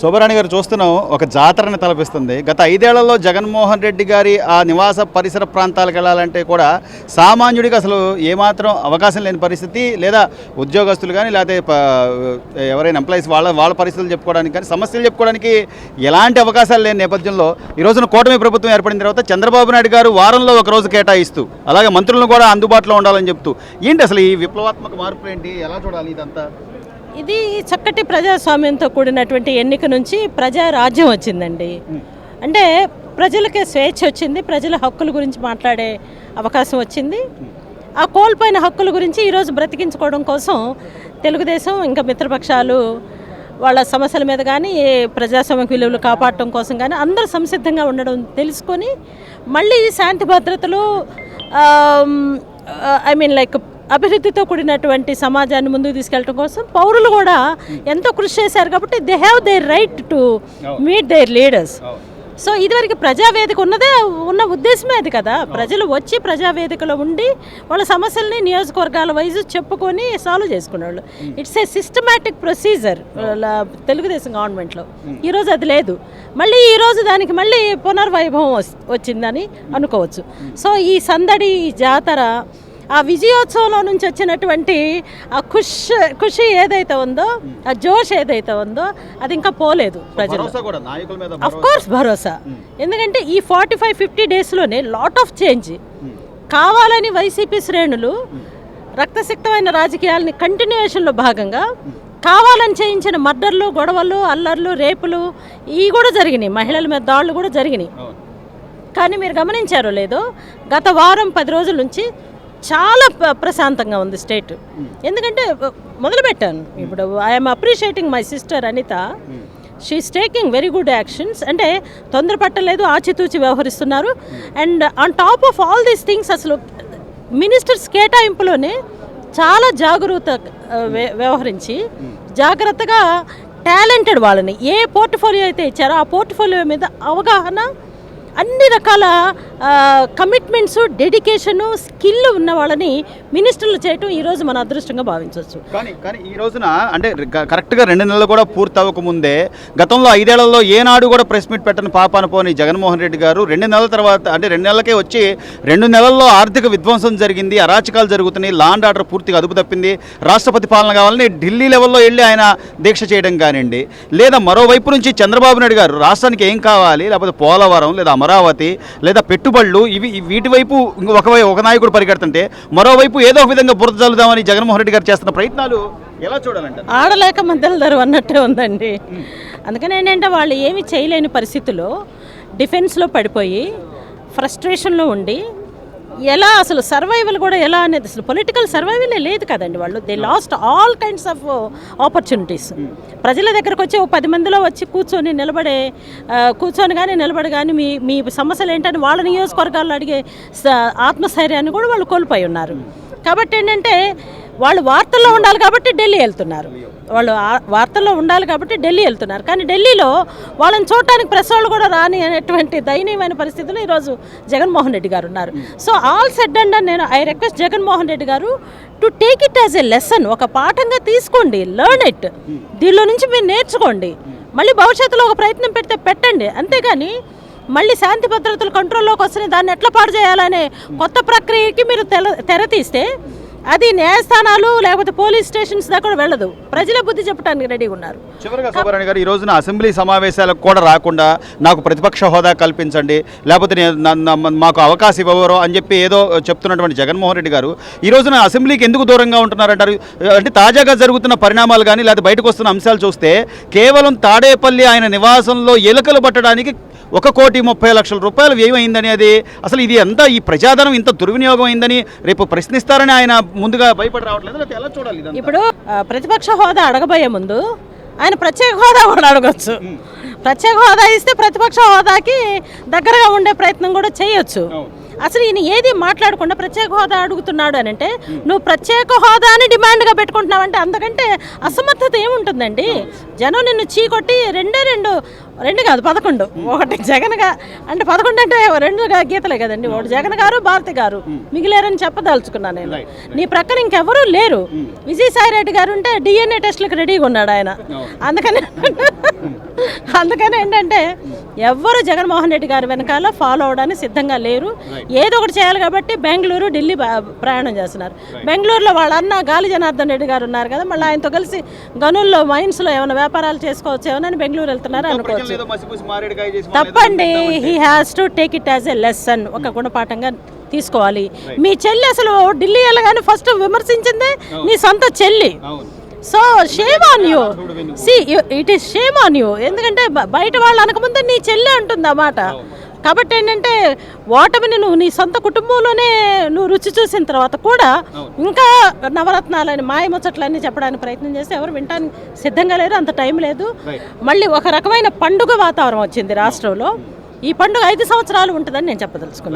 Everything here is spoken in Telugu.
శోభరాణి గారు చూస్తున్నాం ఒక జాతరని తలపిస్తుంది. గత ఐదేళ్ళలో జగన్మోహన్ రెడ్డి గారి ఆ నివాస పరిసర ప్రాంతాలకు వెళ్ళాలంటే కూడా సామాన్యుడికి అసలు ఏమాత్రం అవకాశం లేని పరిస్థితి లేదా ఉద్యోగస్తులు కానీ లేకపోతే ఎవరైనా ఎంప్లాయీస్ వాళ్ళ వాళ్ళ పరిస్థితులు చెప్పుకోవడానికి కానీ సమస్యలు చెప్పుకోవడానికి ఎలాంటి అవకాశాలు లేని నేపథ్యంలో ఈ రోజున కూటమి ప్రభుత్వం ఏర్పడిన తర్వాత చంద్రబాబు నాయుడు గారు వారంలో ఒక రోజు కేటాయిస్తూ అలాగే మంత్రులను కూడా అందుబాటులో ఉండాలని చెప్తూ ఏంటి అసలు ఈ విప్లవాత్మక మార్పులు ఏంటి? ఎలా చూడాలి ఇదంతా? ఇది చక్కటి ప్రజాస్వామ్యంతో కూడినటువంటి ఎన్నిక నుంచి ప్రజా రాజ్యం వచ్చిందండి అంటే ప్రజలకి స్వేచ్ఛ వచ్చింది ప్రజల హక్కుల గురించి మాట్లాడే అవకాశం వచ్చింది. ఆ కోల్పోయిన హక్కుల గురించి ఈరోజు బ్రతికించుకోవడం కోసం తెలుగుదేశం ఇంకా మిత్రపక్షాలు వాళ్ళ సమస్యల మీద కానీ ఏ ప్రజాస్వామ్య విలువలు కాపాడటం కోసం కానీ అందరూ సంసిద్ధంగా ఉండడం తెలుసుకొని మళ్ళీ శాంతి భద్రతలు ఐ మీన్ లైక్ అభివృద్ధితో కూడినటువంటి సమాజాన్ని ముందుకు తీసుకెళ్ళడం కోసం పౌరులు కూడా ఎంతో కృషి చేశారు కాబట్టి they have their right to meet their leaders so ఇదివరకు ప్రజావేదిక ఉన్నదే ఉన్న ఉద్దేశమే అది కదా. ప్రజలు వచ్చి ప్రజావేదికలో ఉండి వాళ్ళ సమస్యల్ని నియోజకవర్గాల వైజ్ చెప్పుకొని సాల్వ్ చేసుకునేవాళ్ళు. It's a systematic procedure Telugudesam గవర్నమెంట్లో ఈరోజు అది లేదు. మళ్ళీ ఈరోజు దానికి మళ్ళీ పునర్వైభవం వచ్చిందని అనుకోవచ్చు. సో ఈ సందడి ఈ జాతర ఆ విజయోత్సవంలో నుంచి వచ్చినటువంటి ఆ ఖుష్ ఖుషి ఏదైతే ఉందో ఆ జోష్ ఏదైతే ఉందో అది ఇంకా పోలేదు ప్రజలు అఫ్ కోర్స్ భరోసా. ఎందుకంటే ఈ ఫార్టీ ఫైవ్ ఫిఫ్టీ డేస్లోనే లాట్ ఆఫ్ చేంజ్ కావాలని వైసీపీ శ్రేణులు రక్తసిక్తమైన రాజకీయాలని కంటిన్యూషన్లో భాగంగా కావాలని చేయించిన మర్డర్లు గొడవలు అల్లర్లు రేపులు ఇవి కూడా జరిగినాయి. మహిళల మీద దాడులు కూడా జరిగినాయి. కానీ మీరు గమనించారో లేదో గత వారం పది రోజుల నుంచి చాలా ప్ర- ప్రశాంతంగా ఉంది స్టేట్. ఎందుకంటే మొదలుపెట్టాను. ఇప్పుడు I'm appreciating my sister Anitha. She is taking very good actions అంటే తొందరపట్టలేదు ఆచితూచి వ్యవహరిస్తున్నారు. And on top of all these things అసలు మినిస్టర్స్ కేటాయింపులోనే చాలా జాగరూకత ఆ, వ్య- వ్యవహరించి జాగ్రత్తగా టాలెంటెడ్ వాళ్ళని. ఏ పోర్ట్ఫోలియో అయితే ఇచ్చారో ఆ పోర్ట్ఫోలియో మీద అవగాహన అన్ని రకాల కమిట్మెంట్స్ డెడికేషను స్కిల్ ఉన్న వాళ్ళని మినిస్టర్లు చేయటం ఈరోజు మన అదృష్టంగా భావించవచ్చు. కానీ కానీ ఈ రోజున అంటే కరెక్ట్గా రెండు నెలలు కూడా పూర్తి అవ్వకముందే గతంలో ఐదేళ్ళలో ఏనాడు కూడా ప్రెస్ మీట్ పెట్టని పాపాన పోని జగన్మోహన్ రెడ్డి గారు రెండు నెలల తర్వాత అంటే రెండు నెలలకే వచ్చి రెండు నెలల్లో ఆర్థిక విధ్వంసం జరిగింది అరాచకాలు జరుగుతున్నాయి లాండ్ ఆర్డర్ పూర్తిగా అదుపు తప్పింది. రాష్ట్రపతి పాలన కావాలని ఢిల్లీ లెవెల్లో వెళ్ళి ఆయన దీక్ష చేయడం కానివ్వండి లేదా మరోవైపు నుంచి చంద్రబాబు నాయుడు గారు రాష్ట్రానికి ఏం కావాలి లేకపోతే పోలవరం లేదా అమరావతి లేదా పెట్టుబడులు ఇవి వీటి వైపు ఒక ఒక నాయకుడు పరిగెడుతుంటే మరోవైపు ఏదో ఒక విధంగా బురద చల్లుదామని జగన్మోహన్ రెడ్డి గారు చేస్తున్న ప్రయత్నాలు ఎలా చూడాలంటారు? ఆడలేక మధ్యలో ధర అన్నట్టే ఉందండి. అందుకని ఏంటంటే వాళ్ళు ఏమి చేయలేని పరిస్థితిలో డిఫెన్స్లో పడిపోయి ఫ్రస్ట్రేషన్లో ఉండి ఎలా అసలు సర్వైవల్ కూడా ఎలా అనేది అసలు పొలిటికల్ సర్వైవలే లేదు కదండి వాళ్ళు. They lost all kinds of opportunities ప్రజల దగ్గరకు వచ్చి ఓ పది మందిలో వచ్చి కూర్చొని నిలబడే కూర్చొని కానీ నిలబడి కానీ మీ మీ సమస్యలు ఏంటని వాళ్ళ నియోజకవర్గాల్లో అడిగే ఆత్మస్థైర్యాన్ని కూడా వాళ్ళు కోల్పోయి ఉన్నారు. కాబట్టి ఏంటంటే వాళ్ళు వార్తల్లో ఉండాలి కాబట్టి ఢిల్లీ వెళ్తున్నారు. వాళ్ళు వార్తల్లో ఉండాలి కాబట్టి ఢిల్లీ వెళ్తున్నారు. కానీ ఢిల్లీలో వాళ్ళని చూడటానికి ప్రెస్ వాళ్ళు కూడా రాని అనేటువంటి దయనీయమైన పరిస్థితులు ఈరోజు జగన్మోహన్ రెడ్డి గారు ఉన్నారు. సో ఆల్ సెడ్ అండ్ నేను I request Jaganmohan Reddy garu to take it as a lesson ఒక పాఠంగా తీసుకోండి లర్న్ ఇట్. దీనిలో నుంచి మీరు నేర్చుకోండి. మళ్ళీ భవిష్యత్తులో ఒక ప్రయత్నం పెడితే పెట్టండి. అంతేగాని మళ్ళీ శాంతి భద్రతలు కంట్రోల్లోకి వస్తున్నాయి దాన్ని ఎట్లా పాడు చేయాలనే కొత్త ప్రక్రియకి మీరు తెల తెర తీస్తే అది న్యాయస్థానాలు లేకపోతే పోలీస్ స్టేషన్స్ దాకా కూడా వెళ్ళదు. ప్రజల బుద్ధి చెప్పడానికి రెడీగా ఉన్నారు. చివరిగా సుబ్బారాణి గారు ఈ రోజున అసెంబ్లీ సమావేశాలకు కూడా రాకుండా నాకు ప్రతిపక్ష హోదా కల్పించండి లేకపోతే నేను మాకు అవకాశం ఇవ్వరు అని చెప్పి ఏదో చెప్తున్నటువంటి జగన్మోహన్ రెడ్డి గారు ఈ రోజున అసెంబ్లీకి ఎందుకు దూరంగా ఉంటున్నారంటారు? అంటే తాజాగా జరుగుతున్న పరిణామాలు కానీ లేకపోతే బయటకు వస్తున్న అంశాలు చూస్తే కేవలం తాడేపల్లి ఆయన నివాసంలో ఎలుకలు పట్టడానికి ఒక కోటి ముప్పై లక్షల రూపాయలు వ్యయం అది. అసలు ఇది ఎంత ఈ ప్రజాధనం ఇంత దుర్వినియోగం అయిందని రేపు ప్రశ్నిస్తారని ఆయన ముందుగా భయపడి రావట్లేదు? లేకపోతే ఎలా చూడాలి ఇదంతా? ఇప్పుడు ఆ, ప్రతిపక్ష హోదా అడగబోయే ముందు ఆయన ప్రత్యేక హోదా కూడా అడగచ్చు. ప్రత్యేక హోదా ఇస్తే ప్రతిపక్ష హోదాకి దగ్గరగా ఉండే ప్రయత్నం కూడా చేయొచ్చు. అసలు ఈయన ఏది మాట్లాడకుండా ప్రత్యేక హోదా అడుగుతున్నాడు అని అంటే నువ్వు ప్రత్యేక హోదాని డిమాండ్గా పెట్టుకుంటున్నావు అంటే అంతకంటే అసమర్థత ఏముంటుందండి? జనం నిన్ను చీకొట్టి రెండే రెండు రెండు కాదు పదకొండు ఒకటి జగన్గా అంటే పదకొండు అంటే రెండు గీతలే కదండి ఒకటి జగన్ గారు భారతి గారు. మిగిలేరని చెప్పదలుచుకున్నాను నేను. నీ ప్రక్కన ఇంకెవరూ లేరు. విజయసాయి రెడ్డి గారు ఉంటే డిఎన్ఏ టెస్ట్లకు రెడీగా ఉన్నాడు ఆయన. అందుకని అందుకని ఏంటంటే ఎవ్వరు జగన్మోహన్ రెడ్డి గారి వెనకాల ఫాలో అవడానికి సిద్ధంగా లేరు. ఏదో ఒకటి చేయాలి కాబట్టి బెంగళూరు ఢిల్లీ ప్రయాణం చేస్తున్నారు. బెంగళూరులో వాళ్ళ అన్న గాలి జనార్దన్ రెడ్డి గారు ఉన్నారు కదా మళ్ళీ ఆయనతో కలిసి గనుల్లో మైన్స్లో ఏమైనా వ్యాపారాలు చేసుకోవచ్చు ఏమని బెంగళూరు వెళ్తున్నారు అనుకోవచ్చు. తప్పండి he has to take it as a lesson ఒక గుణపాఠంగా తీసుకోవాలి. మీ చెల్లి అసలు ఢిల్లీ వెళ్ళగానే ఫస్ట్ విమర్శించిందే నీ సొంత చెల్లి. So shame on you see it is shame on you ఎందుకంటే బయట వాళ్ళు అనకముందే నీ చెల్లి అంటుంది ఆ మాట. కాబట్టి ఏంటంటే ఓటమిని నువ్వు నీ సొంత కుటుంబంలోనే నువ్వు రుచి చూసిన తర్వాత కూడా ఇంకా నవరత్నాలని మాయముచ్చట్లన్నీ చెప్పడానికి ప్రయత్నం చేస్తే ఎవరు వినడానికి సిద్ధంగా లేరు అంత టైం లేదు. మళ్ళీ ఒక రకమైన పండుగ వాతావరణం వచ్చింది రాష్ట్రంలో. ఈ పండుగ ఐదు సంవత్సరాలు ఉంటుందని నేను చెప్పదలుచుకున్నాను